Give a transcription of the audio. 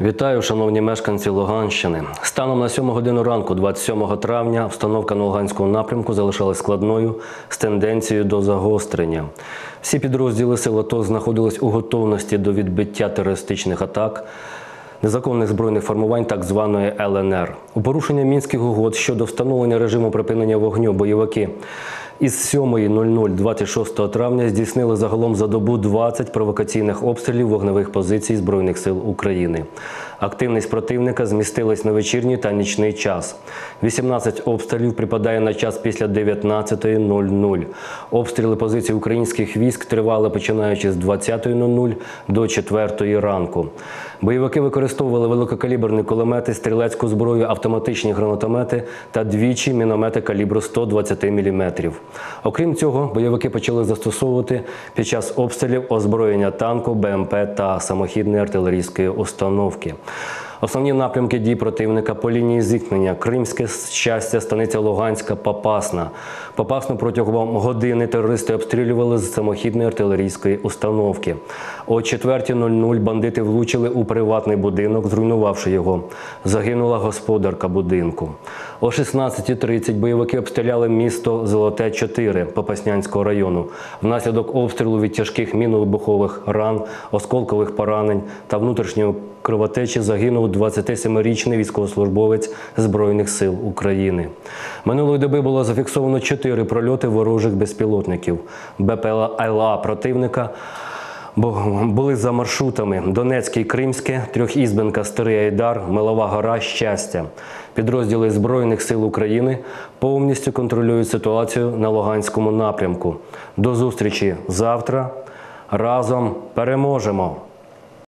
Вітаю, шановні мешканці Луганщини. Станом на 7 годину ранку, 27 травня, обстановка на Луганському напрямку залишалась складною з тенденцією до загострення. Всі підрозділи сил АТО знаходились у готовності до відбиття терористичних атак. Незаконних збройних формувань так званої ЛНР у порушення мінських угод щодо встановлення режиму припинення вогню бойовики із 7.00 26 травня здійснили загалом за добу 20 провокаційних обстрілів вогневих позицій Збройних сил України. Активність противника змістилась на вечірній та нічний час. 18 обстрілів припадає на час після 19.00. Обстріли позицій українських військ тривали починаючи з 20.00 до 4 ранку. Бойовики використовували великокаліберні кулемети, стрілецьку зброю, автоматичні гранатомети та двічі міномети калібру 120 мм. Окрім цього, бойовики почали застосовувати під час обстрілів озброєння танку, БМП та самохідної артилерійської установки. Основні напрямки дій противника по лінії зіткнення Кримське щастя, станиця Луганська, Попасна. Попасну протягом години терористи обстрілювали з самохідної артилерійської установки. О 4.00 бандити влучили у приватний будинок, зруйнувавши його. Загинула господарка будинку. О 16.30 бойовики обстріляли місто Золоте 4 Попаснянського району. Внаслідок обстрілу від тяжких міновибухових ран, осколкових поранень та внутрішньої кровотечі загинув 27-річний військовослужбовець Збройних сил України. Минулої доби було зафіксовано чотири прольоти ворожих безпілотників БПЛА противника. Були за маршрутами Донецьке і Кримське, Трьохізбенка, Старий Айдар, Милова Гора, Щастя. Підрозділи Збройних сил України повністю контролюють ситуацію на Луганському напрямку. До зустрічі завтра. Разом переможемо!